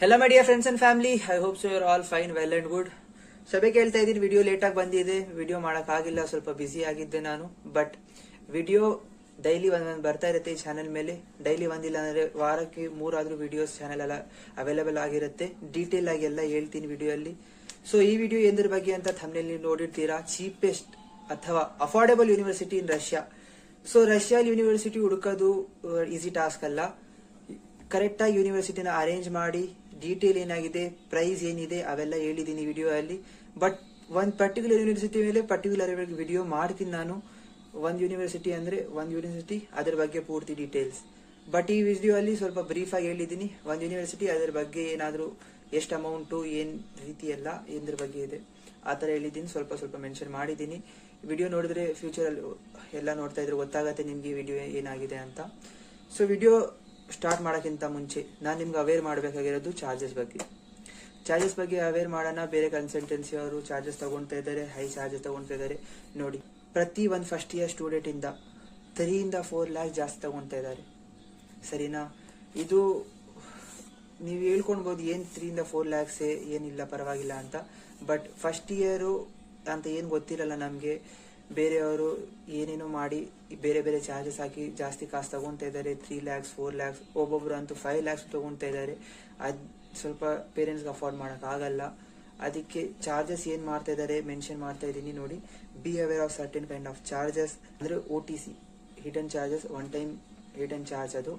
Hello my dear friends and family I hope so your all fine well and good ಸಭೆ ಕೇಳ್ತಾ ಇದ್ದೀನಿ. Video ಲೇಟಾಗಿ ಬಂದಿದೆ. Video ಮಾಡೋಕ್ಕಾಗಿಲ್ಲ ಸ್ವಲ್ಪ ಬ್ಯುಸಿ ಆಗಿದ್ದೆ ನಾನು. ಬಟ್ ವಿಡಿಯೋ ಡೈಲಿ ಒಂದೊಂದು ಬರ್ತಾ ಇರುತ್ತೆ ಈ ಚಾನೆಲ್ ಮೇಲೆ. ಡೈಲಿ ಒಂದಿಲ್ಲ ಅಂದರೆ ವಾರಕ್ಕೆ ಮೂರಾದರೂ ವಿಡಿಯೋಸ್ ಚಾನೆಲ್ ಎಲ್ಲ ಅವೈಲೇಬಲ್ ಆಗಿರುತ್ತೆ. ಡೀಟೇಲ್ ಆಗಿ ಎಲ್ಲ ಹೇಳ್ತೀನಿ ವಿಡಿಯೋ ಅಲ್ಲಿ. ಸೊ ಈ ವಿಡಿಯೋ ಎಂದ್ರ ಬಗ್ಗೆ ಅಂತ ನೀವು ನೋಡಿರ್ತೀರಾ? ಚೀಪೆಸ್ಟ್ ಅಥವಾ affordable university in Russia so Russia university ಹುಡುಕೋದು easy task ಅಲ್ಲ. ಕರೆಕ್ಟಾಗಿ ಯೂನಿವರ್ಸಿಟಿನ ಅರೇಂಜ್ ಮಾಡಿ ಡೀಟೇಲ್ ಏನಾಗಿದೆ? ಪ್ರೈಸ್ ಏನಿದೆ? ಅವೆಲ್ಲ ಹೇಳಿದ್ದೀನಿ ವಿಡಿಯೋ ಅಲ್ಲಿ. ಬಟ್ ಒಂದು ಪರ್ಟಿಕ್ಯುಲರ್ ಯೂನಿವರ್ಸಿಟಿ ಮೇಲೆ ಪರ್ಟಿಕ್ಯುಲರ್ ವಿಡಿಯೋ ಮಾಡ್ತೀನಿ ನಾನು. ಒಂದು ಯೂನಿವರ್ಸಿಟಿ ಅಂದ್ರೆ ಒಂದು ಯೂನಿವರ್ಸಿಟಿ ಅದರ ಬಗ್ಗೆ ಪೂರ್ತಿ ಡೀಟೇಲ್ಸ್ ಬಟ್ ಈ ವಿಡಿಯೋ ಅಲ್ಲಿ ಸ್ವಲ್ಪ ಬ್ರೀಫ್ ಆಗಿ ಹೇಳಿದ್ದೀನಿ. ಒಂದ್ ಯೂನಿವರ್ಸಿಟಿ ಅದರ ಬಗ್ಗೆ ಏನಾದರೂ ಎಷ್ಟು ಅಮೌಂಟು ಏನ್ ರೀತಿ ಎಲ್ಲ ಏನದ್ರ ಬಗ್ಗೆ ಇದೆ. ಆ ಥರ ಹೇಳಿದ್ದೀನಿ. ಸ್ವಲ್ಪ ಸ್ವಲ್ಪ ಮೆನ್ಷನ್ ಮಾಡಿದ್ದೀನಿ. ವಿಡಿಯೋ ನೋಡಿದ್ರೆ ಫ್ಯೂಚರ್ ಅಲ್ಲಿ ಎಲ್ಲ ನೋಡ್ತಾ ಇದ್ರೆ ಗೊತ್ತಾಗತ್ತೆ ನಿಮ್ಗೆ ವಿಡಿಯೋ ಏನಾಗಿದೆ ಅಂತ. ಸೊ ವಿಡಿಯೋ ಸ್ಟಾರ್ಟ್ ಮಾಡೋಕ್ಕಿಂತ ಮುಂಚೆ ನಾನು ನಿಮ್ಗೆ ಅವೇರ್ ಮಾಡಬೇಕಾಗಿರೋದು ಚಾರ್ಜಸ್ ಬಗ್ಗೆ. ಚಾರ್ಜಸ್ ಬಗ್ಗೆ ಅವೇರ್ ಮಾಡೋಣ, ಬೇರೆ ಕನ್ಸಲ್ಟೆನ್ಸಿ ಅವರು ಚಾರ್ಜಸ್ ತಗೊಳ್ತಾ ಇದ್ದಾರೆ ಹೈ ಚಾರ್ಜಸ್ ತಗೊಳ್ತಾ ಇದ್ದಾರೆ. ನೋಡಿ, ಪ್ರತಿ ಒಂದು ಫಸ್ಟ್ ಇಯರ್ ಸ್ಟೂಡೆಂಟ್ ಇಂದ ತ್ರೀ ಇಂದ ಫೋರ್ ಲ್ಯಾಕ್ ಜಾಸ್ತಿ ತಗೊಳ್ತಾ ಇದ್ದಾರೆ. ಸರಿನಾ? ಇದು ನೀವು ಹೇಳ್ಕೊಳ್ಬೋದು ಏನು ತ್ರೀಯಿಂದ ಫೋರ್ ಲ್ಯಾಕ್ಸ್ ಏನಿಲ್ಲ ಪರವಾಗಿಲ್ಲ ಅಂತ. ಬಟ್ ಫಸ್ಟ್ ಇಯರ್ ಅಂತ ಏನು ಗೊತ್ತಿರಲ್ಲ ನಮ್ಗೆ. ಬೇರೆಯವರು ಏನೇನೋ ಮಾಡಿ ಬೇರೆ ಬೇರೆ ಚಾರ್ಜಸ್ ಹಾಕಿ ಜಾಸ್ತಿ ಕಾಸು ತಗೊಂತಾ ಇದ್ದಾರೆ ತ್ರೀ ಲ್ಯಾಕ್ಸ್ ಫೋರ್ ಲ್ಯಾಕ್ಸ್ ಒಬ್ಬೊಬ್ರು ಅಂತೂ ಫೈವ್ ಲ್ಯಾಕ್ಸ್ ತಗೊಂತಾ ಇದ್ದಾರೆ. ಅದ್ ಸ್ವಲ್ಪ ಪೇರೆಂಟ್ಸ್ಗೆ ಅಫೋರ್ಡ್ ಮಾಡೋಕ್ಕಾಗಲ್ಲ ಅದಕ್ಕೆ ಚಾರ್ಜಸ್ ಏನು ಮಾಡ್ತಾ ಇದ್ದಾರೆ ಮೆನ್ಷನ್ ಮಾಡ್ತಾ ಇದ್ದೀನಿ ನೋಡಿ. Be aware of certain kind of charges ಅಂದ್ರೆ O T C hidden charges one time hidden charge ಅದು.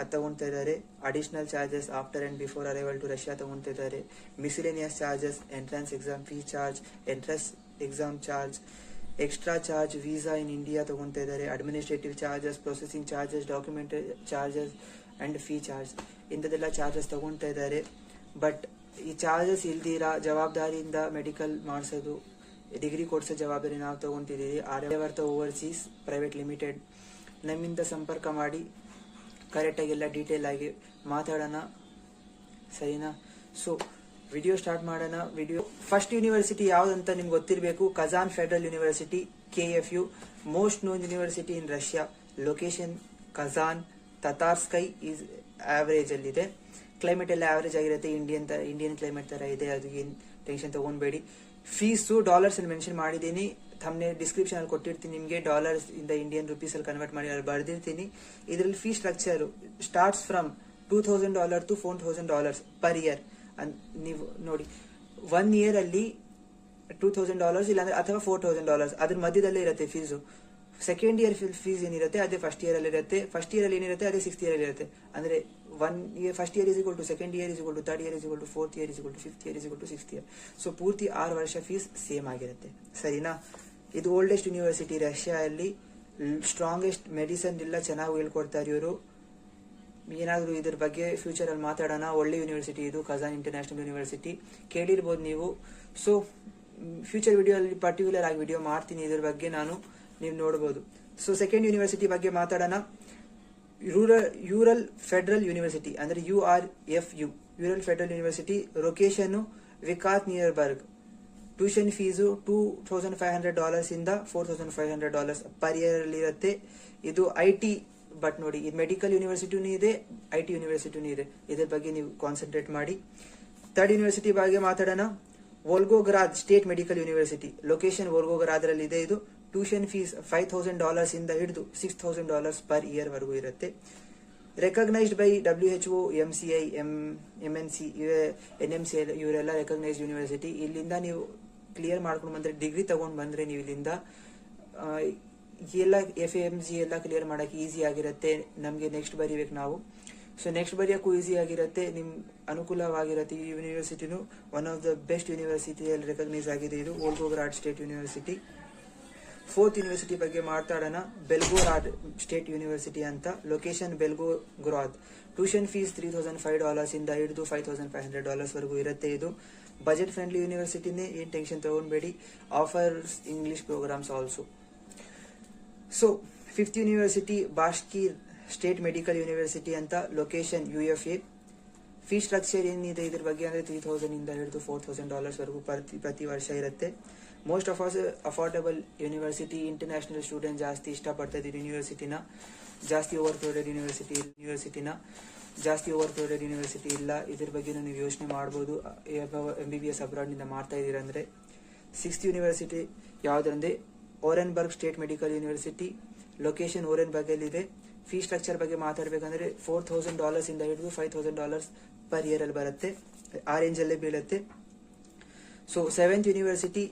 ಅದು ತಗೊತಾ ಇದ್ದಾರೆ. Additional charges after and before arrival to Russia ತಗೊಂತಾ ಇದ್ದಾರೆ. Miscellaneous charges entrance exam fee charge entrance exam charge extra charge visa in India ತಗೊಂತಾ ಇದ್ದಾರೆ administrative charges processing charges document charges and fee charge ಇಂಥದ್ದೆಲ್ಲ charges ತಗೊಂತಾ ಇದ್ದಾರೆ. But ಈ charges ಇಲ್ದಿರ ಜವಾಬ್ದಾರಿಯಿಂದ medical ಮಾಡಿಸೋದು degree ಕೊಡಿಸೋ ಜವಾಬ್ದಾರಿ ನಾವು ತಗೊಂತಿದ್ದೀವಿ. ಆರ್ಯವರ್ತ ಓವರ್ಸೀಸ್ ಪ್ರೈವೇಟ್ ಲಿಮಿಟೆಡ್ ನಮ್ಮಿಂದ ಸಂಪರ್ಕ ಮಾಡಿ ಕರೆಕ್ಟಾಗಿ ಎಲ್ಲ ಡೀಟೇಲ್ ಆಗಿ ಮಾತಾಡೋಣ. ಸರಿನಾ? ಸೊ ವಿಡಿಯೋ ಸ್ಟಾರ್ಟ್ ಮಾಡೋಣ. ವಿಡಿಯೋ ಫಸ್ಟ್ ಯೂನಿವರ್ಸಿಟಿ ಯಾವ್ದಂತ ನಿಮ್ಗೆ ಗೊತ್ತಿರಬೇಕು. Kazan federal university, K F U, most known university in Russia location Kazan ತತಾರ್ಸ್ಕೈ is average ಅಲ್ಲಿದೆ. ಕ್ಲೈಮೇಟ್ ಎಲ್ಲ ಆವರೇಜ್ ಆಗಿರುತ್ತೆ. ಇಂಡಿಯನ್ ಇಂಡಿಯನ್ ಕ್ಲೈಮೇಟ್ ತರ ಇದೆ. ಅದು ಏನು ಟೆನ್ಷನ್ ತಗೊಂಡ್ಬೇಡಿ. ಫೀಸು ಡಾಲರ್ಸ್ ಅಲ್ಲಿ ಮೆನ್ಷನ್ ಮಾಡಿದ್ದೀನಿ. ತಮ್ಮನೆ ಡಿಸ್ಕ್ರಿಪ್ಷನ್ ಅಲ್ಲಿ ಕೊಟ್ಟಿರ್ತೀನಿ ನಿಮಗೆ. ಡಾಲರ್ಸ್ ಇಂದ ಇಂಡಿಯನ್ ರುಪೀಸ್ ಅಲ್ಲಿ ಕನ್ವರ್ಟ್ ಮಾಡಿ ಅಲ್ಲಿ ಬರ್ದಿರ್ತೀನಿ. ಇದರಲ್ಲಿ fee structure starts from two thousand dollar to four thousand dollars per year ನೀವು ನೋಡಿ ಒನ್ ಇಯರ್ ಅಲ್ಲಿ ಟೂ ತೌಸಂಡ್ ಡಾಲರ್ಸ್ ಇಲ್ಲಾಂದ್ರೆ ಅಥವಾ ಫೋರ್ ತೌಸಂಡ್ ಡಾಲರ್ಸ್ ಅದ್ರ ಮಧ್ಯದಲ್ಲೇ ಇರುತ್ತೆ ಫೀಸು ಸೆಕೆಂಡ್ ಇಯರ್ ಫೀಸ್ ಏನಿರುತ್ತೆ, ಅದೇ ಫಸ್ಟ್ ಇಯರ್ ಅಲ್ಲಿ ಇರುತ್ತೆ ಫಸ್ಟ್ ಇಯರ್ ಅಲ್ಲಿ ಏನಿರುತ್ತೆ, ಅದೇ ಸಿಕ್ಸ್ತ್ ಇಯರ್ ಅಲ್ಲಿ ಇರುತ್ತೆ. ಅಂದ್ರೆ one year first year is equal to second year is equal to third year is equal to fourth year is equal to fifth year is equal to sixth year so ಪೂರ್ತಿ ಆರು ವರ್ಷ fees same ಆಗಿರುತ್ತೆ. ಸರಿನಾ? ಇದು oldest university Russia ಅಲ್ಲಿ strongest medicine ಎಲ್ಲ ಚೆನ್ನಾಗಿ ಹೇಳ್ಕೊಡ್ತಾರೆ ಇವರು ಏನಾದರೂ ಇದ್ರ ಬಗ್ಗೆ ಫ್ಯೂಚರ್ ಅಲ್ಲಿ ಮಾತಾಡೋಣ. ಒಳ್ಳೆ ಯೂನಿವರ್ಸಿಟಿ ಇದು ಕಜಾನ್ ಇಂಟರ್ನ್ಯಾಷನಲ್ ಯೂನಿವರ್ಸಿಟಿ ಕೇಳಿರ್ಬೋದು ನೀವು. ಸೊ ಫ್ಯೂಚರ್ ವಿಡಿಯೋ ಅಲ್ಲಿ ಪರ್ಟಿಕ್ಯುಲರ್ ಆಗಿ ವಿಡಿಯೋ ಮಾಡ್ತೀನಿ ಇದ್ರ ಬಗ್ಗೆ ನಾನು ನೀವು ನೋಡಬಹುದು ಸೊ ಸೆಕೆಂಡ್ ಯೂನಿವರ್ಸಿಟಿ ಬಗ್ಗೆ ಮಾತಾಡೋಣ. ರೂರಲ್ ಯೂರಲ್ ಫೆಡರಲ್ ಯೂನಿವರ್ಸಿಟಿ ಅಂದ್ರೆ U R F U Ural federal university location Yekaterinburg tuition fees two thousand five hundred dollars ಇಂದ four thousand five hundred dollars per year ಇರುತ್ತೆ ಇದು ಐ ಟಿ ಬಟ್ ನೋಡಿ, ಈ medical ಯೂನಿವರ್ಸಿಟಿನೂ ಇದೆ I T ಯೂನಿವರ್ಸಿಟಿನೂ ಇದೆ. ಇದ್ರ ಬಗ್ಗೆ ನೀವು ಕಾನ್ಸಂಟ್ರೇಟ್ ಮಾಡಿ. ಥರ್ಡ್ ಯೂನಿವರ್ಸಿಟಿ ಬಗ್ಗೆ ಮಾತಾಡೋಣ. Volgograd state medical university location ವೋಲ್ಗೋಗ್ರಾದ್ರಲ್ಲಿ ಇದೆ. ಇದು tuition fees five thousand dollars ಇಂದ ಹಿಡಿದು six thousand dollars per year ವರೆಗೂ ಇರುತ್ತೆ. Recognised by W H O M C I M M N C N M C ಇವರೆಲ್ಲ recognised university ಇಲ್ಲಿಂದ ನೀವು clear ಮಾಡ್ಕೊಂಡು ಬಂದ್ರೆ ಡಿಗ್ರಿ ತಗೊಂಡು ಬಂದ್ರೆ ನೀವು ಇಲ್ಲಿಂದ ಎಲ್ಲ ಎಫ್ ಎಂ ಜಿ ಎಲ್ಲ ಕ್ಲಿಯರ್ ಮಾಡೋಕ್ಕೆ ಈಸಿ ಆಗಿರುತ್ತೆ. ನಮಗೆ ನೆಕ್ಸ್ಟ್ ಬರೀಬೇಕು ನಾವು. ಸೊ ನೆಕ್ಸ್ಟ್ ಬರೆಯೋಕ್ಕೂ ಈಸಿ ಆಗಿರುತ್ತೆ. ನಿಮ್ಮ ಅನುಕೂಲವಾಗಿರುತ್ತೆ ಈ ಯೂನಿವರ್ಸಿಟಿನು ಒನ್ ಆಫ್ ದ ಬೆಸ್ಟ್ ಯೂನಿವರ್ಸಿಟಿಯಲ್ಲಿ ರೆಕಗ್ನೈಸ್ ಆಗಿದೆ ಇದು. Volgograd state university fourth university ಬಗ್ಗೆ ಮಾತಾಡೋಣ. ಬೆಲ್ಗೋರಾಡ್ ಸ್ಟೇಟ್ ಯೂನಿವರ್ಸಿಟಿ ಅಂತ. Location Belgorod tuition fees three thousand five dollars ಇಂದ ಹಿಡಿದು five thousand five hundred dollars ವರೆಗೂ ಇರುತ್ತೆ ಇದು. ಬಜೆಟ್ ಫ್ರೆಂಡ್ಲಿ ಯೂನಿವರ್ಸಿಟಿನೇ ಏನು tension ತಗೊಂಡ್ಬೇಡಿ. Offers English programmes also so fifth university Bashkir state medical university ಅಂತ location U F A fee structure ಏನಿದೆ ಇದ್ರ ಬಗ್ಗೆ ಅಂದರೆ ತ್ರೀ ತೌಸಂಡ್ ಇಂದ ಹಿಡಿದು ಫೋರ್ ತೌಸಂಡ್ ಡಾಲರ್ಸ್ ವರೆಗೂ ಪ್ರತಿ ಪ್ರತಿ ವರ್ಷ ಇರುತ್ತೆ. Most of all affordable university international student ಜಾಸ್ತಿ ಇಷ್ಟಪಡ್ತಾ ಯೂನಿವರ್ಸಿಟಿನ ಜಾಸ್ತಿ ಓವರ್ ಕ್ರೌಡೆಡ್ ಯೂನಿವರ್ಸಿಟಿ ಯೂನಿವರ್ಸಿಟಿನ ಜಾಸ್ತಿ ಓವರ್ ಕ್ರೌಡೆಡ್ ಯೂನಿವರ್ಸಿಟಿ ಇಲ್ಲ. ಇದ್ರ ಬಗ್ಗೆ ನೀವು ಯೋಚನೆ ಮಾಡ್ಬೋದು. ಎಂ ಬಿ ಬಿ ಎಸ್ ಅಬ್ರಾಡ್ನಿಂದ ಮಾಡ್ತಾ ಇದ್ದೀರಾ ಅಂದರೆ ಸಿಕ್ಸ್ತ್ ಯೂನಿವರ್ಸಿಟಿ ಯಾವುದಂದ್ರೆ Orenburg state medical university location ಓರೆನ್ಬರ್ಗಲ್ಲಿದೆ fee structure ಬಗ್ಗೆ ಮಾತಾಡಬೇಕಂದ್ರೆ ಫೋರ್ ತೌಸಂಡ್ ಡಾಲರ್ಸ್ ಇಂದ ಹಿಡಿದು five thousand dollars per year ಅಲ್ಲಿ ಬರುತ್ತೆ. ಆ ರೇಂಜ್ ಅಲ್ಲೇ ಬೀಳುತ್ತೆ. So seventh university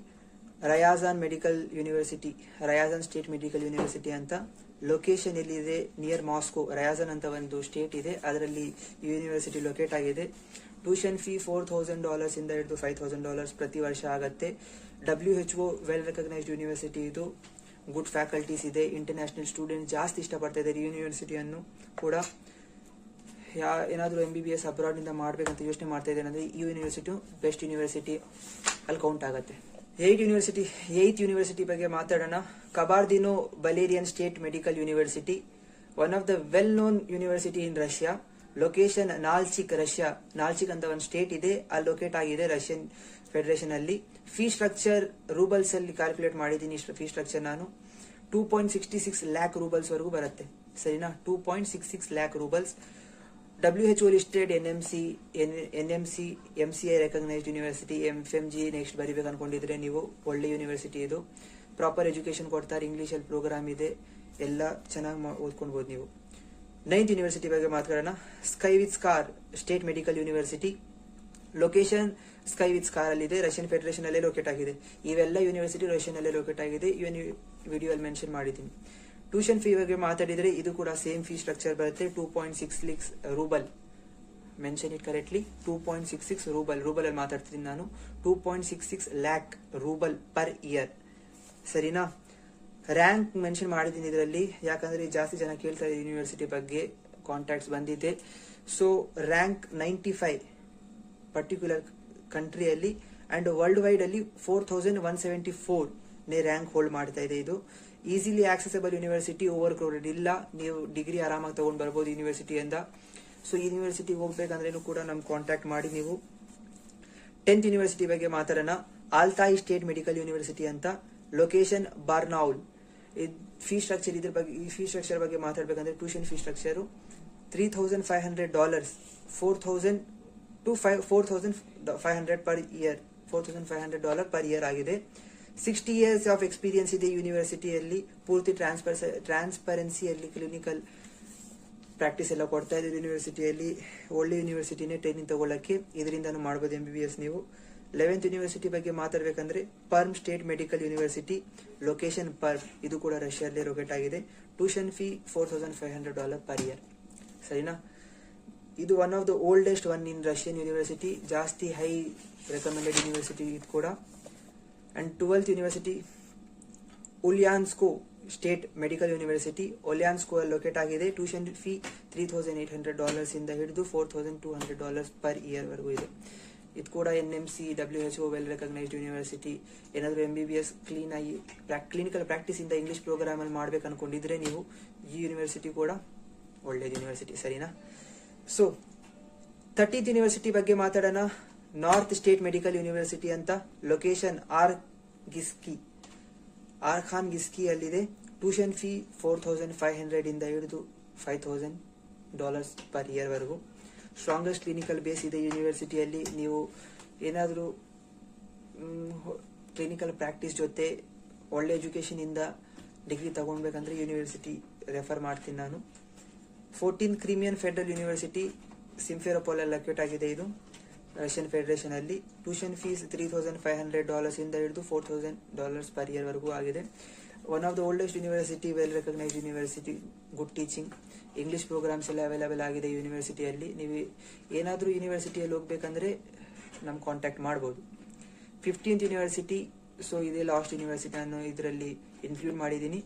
Ryazan medical university Ryazan state medical university ಅಂತ. ಲೊಕೇಶನ್ ಎಲ್ಲಿದೆ? ನಿಯರ್ ಮಾಸ್ಕೋ ರಯಾಜಾನ್ ಅಂತ ಒಂದು ಸ್ಟೇಟ್ ಇದೆ. ಅದರಲ್ಲಿ ಯೂನಿವರ್ಸಿಟಿ ಲೊಕೇಟ್ ಆಗಿದೆ. Tuition fee four thousand dollars ಇಂದ ಹಿಡಿದು ಫೈವ್ ತೌಸಂಡ್ ಡಾಲರ್ಸ್ ಪ್ರತಿ ವರ್ಷ ಆಗುತ್ತೆ. W H O well recognised university ಇದು. ಗುಡ್ ಫ್ಯಾಕಲ್ಟೀಸ್ ಇದೆ. ಇಂಟರ್ನ್ಯಾಷನಲ್ ಸ್ಟೂಡೆಂಟ್ ಜಾಸ್ತಿ ಇಷ್ಟಪಡ್ತಾ ಇದ್ದಾರೆ ಯೂನಿವರ್ಸಿಟಿಯನ್ನು ಕೂಡ. ಯಾ, ಏನಾದರೂ ಎಂ ಬಿ ಬಿ ಎಸ್ ಅಬ್ರಾಡ್ನಿಂದ ಮಾಡಬೇಕಂತ ಯೋಚನೆ ಮಾಡ್ತಾ ಇದ್ದೇನೆ ಅಂದರೆ ಈ ಯೂನಿವರ್ಸಿಟಿ ಬೆಸ್ಟ್ ಯೂನಿವರ್ಸಿಟಿ ಅಲ್ಲಿ ಕೌಂಟ್ ಆಗುತ್ತೆ. ಏಯ್ಟ್ ಯೂನಿವರ್ಸಿಟಿ ಏಯ್ತ್ ಯೂನಿವರ್ಸಿಟಿ ಬಗ್ಗೆ ಮಾತಾಡೋಣ. Kabardino Balkarian state medical university one of the well known university in Russia location Nalchik Russia, Nalchik ಅಂತ ಒಂದು ಸ್ಟೇಟ್ ಇದೆ, ಅಲ್ಲಿ ಲೊಕೇಟ್ ಆಗಿದೆ ರಷ್ಯನ್ ಫೆಡರೇಷನ್ ಅಲ್ಲಿ. ಫೀ ಸ್ಟ್ರಕ್ಚರ್ ರೂಬಲ್ಸ್ ಅಲ್ಲಿ ಕ್ಯಾಲ್ಕುಲೇಟ್ ಮಾಡಿದ್ದೀನಿ ಫೀ ಸ್ಟ್ರಕ್ಚರ್ ನಾನು. Two point sixty six lakh roubles ವರೆಗೂ ಬರುತ್ತೆ. ಸರಿನಾ? Two point six six lakh roubles W H O listed N M C N M C M C I recognised university M M G next ಬರಿಬೇಕು ಅನ್ಕೊಂಡಿದ್ರೆ ನೀವು, ಒಳ್ಳೆ university ಇದು. Proper education ಕೊಡ್ತಾರೆ ಇಂಗ್ಲೀಷಲ್ಲಿ ಪ್ರೋಗ್ರಾಮ್ ಇದೆ. ಎಲ್ಲ ಚೆನ್ನಾಗಿ ಓದ್ಕೊಳ್ಬೋದು ನೀವು. ನೈನ್ತ್ ಯೂನಿವರ್ಸಿಟಿ ಬಗ್ಗೆ ಮಾತಾಡೋಣ Syktyvkar state medical university location Syktyvkar ಅಲ್ಲಿ ಇದೆ ರಷ್ಯನ್ ಫೆಡರೇಷನ್ ಅಲ್ಲೇ ಲೊಕೇಟ್ ಆಗಿದೆ. ಇವೆಲ್ಲ ಯೂನಿವರ್ಸಿಟಿ ರಷ್ಯನ್ ಅಲ್ಲೇ ಲೊಕೇಟ್ ಆಗಿದೆ. ಇವನ್ ವಿಡಿಯೋ ಅಲ್ಲಿ ಮೆನ್ಷನ್ ಮಾಡಿದ್ದೀನಿ. ಟ್ಯೂಷನ್ ಫೀ ಬಗ್ಗೆ ಮಾತಾಡಿದರೆ ಇದು ಕೂಡ ಸೇಮ್ ಫೀ ಸ್ಟ್ರಕ್ಚರ್ ಬರುತ್ತೆ. Two point six lakh rouble mention it correctly two point six six rouble rouble ಅಲ್ಲಿ ಮಾತಾಡ್ತಿದ್ದೀನಿ ನಾನು. Two point six six lakh rouble per year ಸರಿನಾ? ರ್ಯಾಂಕ್ ಮೆನ್ಷನ್ ಮಾಡಿದ್ದೀನಿ ಇದರಲ್ಲಿ. ಯಾಕಂದ್ರೆ ಜಾಸ್ತಿ ಜನ ಕೇಳ್ತಾ ಇದ್ದಾರೆ ಯೂನಿವರ್ಸಿಟಿ ಬಗ್ಗೆ. ಕಾಂಟ್ಯಾಕ್ಟ್ಸ್ ಬಂದಿದೆ so rank ninety five particular ಕಂಟ್ರಿಯಲ್ಲಿ and world wide ಅಲ್ಲಿ four thousand one seventy four ನೇ ರ್ಯಾಂಕ್ ಹೋಲ್ಡ್ ಮಾಡ್ತಾ ಇದೆ ಇದು. Easily accessible university over crowded ಇಲ್ಲ. ನೀವು ಡಿಗ್ರಿ ಆರಾಮಾಗಿ ತಗೊಂಡು ಬರ್ಬೋದು ಯೂನಿವರ್ಸಿಟಿಯಿಂದ ಸೊ ಯೂನಿವರ್ಸಿಟಿ ಹೋಗ್ಬೇಕಂದ್ರೂ ಕೂಡ ನಮ್ಗೆ ಕಾಂಟ್ಯಾಕ್ಟ್ ಮಾಡಿ ನೀವು. ಟೆಂತ್ ಯೂನಿವರ್ಸಿಟಿ ಬಗ್ಗೆ ಮಾತಾಡೋಣ. ಆಲ್ತಾಯಿ ಸ್ಟೇಟ್ ಮೆಡಿಕಲ್ ಯೂನಿವರ್ಸಿಟಿ ಅಂತ. ಲೊಕೇಶನ್ ಬಾರ್ನೌಲ್ ಫೀ ಸ್ಟ್ರಕ್ಚರ್ ಇದ್ರ ಬಗ್ಗೆ, ಈ ಫೀ ಸ್ಟ್ರಕ್ಚರ್ ಬಗ್ಗೆ ಮಾತಾಡ್ಬೇಕಂದ್ರೆ tuition fee structure three thousand five hundred dollars four thousand to five four thousand five hundred per year four thousand five hundred dollar per year ಆಗಿದೆ. Sixty years of experience ಇದೆ ಯೂನಿವರ್ಸಿಟಿಯಲ್ಲಿ ಪೂರ್ತಿ transfer ಟ್ರಾನ್ಸ್ಪರೆನ್ಸಿಯಲ್ಲಿ clinical practice ಎಲ್ಲ ಕೊಡ್ತಾ ಇದ್ದೀವಿ ಯೂನಿವರ್ಸಿಟಿಯಲ್ಲಿ ಒಳ್ಳೆ ಯೂನಿವರ್ಸಿಟಿನೇ training ತಗೊಳ್ಳಕ್ಕೆ ಇದರಿಂದನೂ ಮಾಡ್ಬೋದು ಎಂ ಬಿ ಬಿ ಎಸ್ ನೀವು. ಲೆವೆಂತ್ ಯೂನಿವರ್ಸಿಟಿ ಬಗ್ಗೆ ಮಾತಾಡಬೇಕಂದ್ರೆ Perm state medical university location Perm, ಇದು ಕೂಡ ರಷ್ಯಾದಲ್ಲಿ ರೊಕೆಟ್ ಆಗಿದೆ. Tuition fee four thousand five hundred dollar per year ಸರಿನಾ? ಇದು one of the oldest one in Russian university ಜಾಸ್ತಿ ಹೈ ರೆಕಮೆಂಡೆಡ್ ಯೂನಿವರ್ಸಿಟಿ ಇದು ಕೂಡ. And twelfth university Ulyanovsk state medical university Ulyanovsk ಅಲ್ಲಿ ಲೊಕೇಟ್ ಆಗಿದೆ. Tuition fee three thousand eight hundred dollars ಇಂದ ಹಿಡಿದು four thousand two hundred dollars per year ವರೆಗೂ ಇದೆ. ಇದು ಕೂಡ N M C W H O well recognised university ಏನಾದರೂ M B B S clean ಆಗಿ ಕ್ಲಿನಿಕಲ್ ಇಂಗ್ಲಿಷ್ ಪ್ರೋಗ್ರಾಮ್ ಅಲ್ಲಿ ಮಾಡ್ಬೇಕು ಅನ್ಕೊಂಡಿದ್ರೆ ನೀವು ಈ ಯೂನಿವರ್ಸಿಟಿ ಕೂಡ ಒಳ್ಳೆಯ ಯೂನಿವರ್ಸಿಟಿ ಸರಿನಾ? ಸೊ ಥರ್ಟೀತ್ ಯೂನಿವರ್ಸಿಟಿ ಬಗ್ಗೆ ಮಾತಾಡೋಣ. ನಾರ್ತ್ ಸ್ಟೇಟ್ ಮೆಡಿಕಲ್ ಯೂನಿವರ್ಸಿಟಿ ಅಂತ ಲೊಕೇಶನ್ ಆರ್ ಗಿಸ್ಕಿ ಆರ್ ಖಾನ್ ಗಿಸ್ಕಿ ಅಲ್ಲಿದೆ. Tuition fee four thousand five hundred ಇಂದ ಹಿಡಿದು five thousand dollars per year ವರೆಗೂ. ಸ್ಟ್ರಾಂಗೆಸ್ಟ್ ಕ್ಲಿನಿಕಲ್ ಬೇಸ್ ಇದೆ ಯೂನಿವರ್ಸಿಟಿಯಲ್ಲಿ. ನೀವು ಏನಾದರೂ ಕ್ಲಿನಿಕಲ್ ಪ್ರಾಕ್ಟೀಸ್ ಜೊತೆ ಒಳ್ಳೆ ಎಜುಕೇಷನಿಂದ ಡಿಗ್ರಿ ತಗೊಳ್ಬೇಕಂದ್ರೆ ಯೂನಿವರ್ಸಿಟಿ ರೆಫರ್ ಮಾಡ್ತೀನಿ ನಾನು. Fourteen Crimean federal university Simferopol locate ಆಗಿದೆ ಇದು, ರಷ್ಯನ್ ಫೆಡರೇಷನ್ ಅಲ್ಲಿ. Tuition fees three thousand five hundred dollars ಇಂದ ಹಿಡಿದು four thousand dollars per year ವರೆಗೂ ಆಗಿದೆ. One of the oldest university well recognised university good teaching English programmes ಎಲ್ಲ available ಆಗಿದೆ ಯೂನಿವರ್ಸಿಟಿಯಲ್ಲಿ ನೀವು ಏನಾದರೂ ಯೂನಿವರ್ಸಿಟಿಯಲ್ಲಿ ಹೋಗ್ಬೇಕಂದ್ರೆ ನಮ್ಮ ಕಾಂಟ್ಯಾಕ್ಟ್ ಮಾಡ್ಬೋದು. ಫಿಫ್ಟೀನ್ತ್ ಯೂನಿವರ್ಸಿಟಿ ಸೊ ಇದೇ ಲಾಸ್ಟ್ ಯೂನಿವರ್ಸಿಟಿ ನಾನು ಇದರಲ್ಲಿ ಇನ್ಕ್ಲೂಡ್ ಮಾಡಿದ್ದೀನಿ.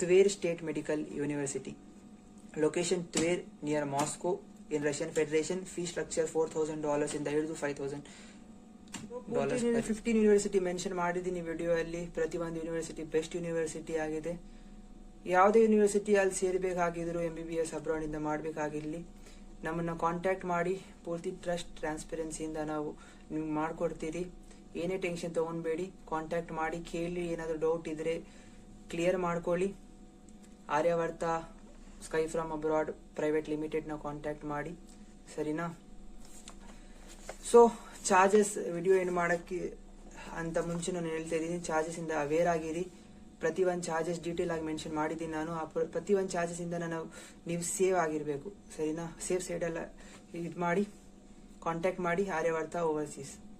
Tver state medical university location Tver near Moscow in Russian federation fee structure four thousand dollars ಇಂದ ಹಿಡಿದು five dollars fifteen university mention ಮಾಡಿದ್ದೀನಿ ವಿಡಿಯೋ ಅಲ್ಲಿ. ಪ್ರತಿ ಒಂದು ಯೂನಿವರ್ಸಿಟಿ ಬೆಸ್ಟ್ ಯೂನಿವರ್ಸಿಟಿ ಆಗಿದೆ. ಯಾವುದೇ ಯೂನಿವರ್ಸಿಟಿ ಅಲ್ಲಿ ಸೇರಬೇಕಾಗಿದ್ರು M B B S abroad ಇಂದ ನಮ್ಮನ್ನು ನಮ್ಮನ್ನ ಕಾಂಟ್ಯಾಕ್ಟ್ ಮಾಡಿ. ಪೂರ್ತಿ ಟ್ರಸ್ಟ್ ಟ್ರಾನ್ಸ್ಪರೆನ್ಸಿಯಿಂದ ನಾವು ನಿಮ್ಗೆ ಮಾಡಿಕೊಡ್ತೀರಿ. ಏನೇ ಟೆನ್ಷನ್ ತಗೊಂಡ್ಬೇಡಿ ಕಾಂಟ್ಯಾಕ್ಟ್ ಮಾಡಿ. ಕೇಳಿ ಏನಾದರೂ ಡೌಟ್ ಇದ್ರೆ ಕ್ಲಿಯರ್ ಮಾಡ್ಕೊಳ್ಳಿ. Aryavarta sky from abroad private ಲಿಮಿಟೆಡ್ನ ನ ಕಾಂಟ್ಯಾಕ್ಟ್ ಮಾಡಿ. ಸರಿನಾ? ಸೊ ಚಾರ್ಜಸ್ ವಿಡಿಯೋ ಏನು ಮಾಡೋಕ್ಕೆ ಅಂತ ಮುಂಚೆ ನಾನು ಹೇಳ್ತಾ ಇದ್ದೀನಿ. ಚಾರ್ಜಸ್ ಇಂದ ಅವೇರ್ ಆಗಿರಿ. ಪ್ರತಿ ಒಂದು ಚಾರ್ಜಸ್ ಡೀಟೇಲ್ ಆಗಿ ಮೆನ್ಷನ್ ಮಾಡಿದ್ದೀನಿ ನಾನು. ಆ ಪ್ರ- ಪ್ರತಿ ಒಂದು ಚಾರ್ಜಸ್ ಇಂದ ನಾನು ನೀವು ಸೇವ್ ಆಗಿರಬೇಕು. ಸರಿನಾ? ಸೇಫ್ ಸೈಡ್ ಎಲ್ಲ ಇದು ಮಾಡಿ ಕಾಂಟ್ಯಾಕ್ಟ್ ಮಾಡಿ ಆರ್ಯವರ್ತ ಓವರ್ಸೀಸ್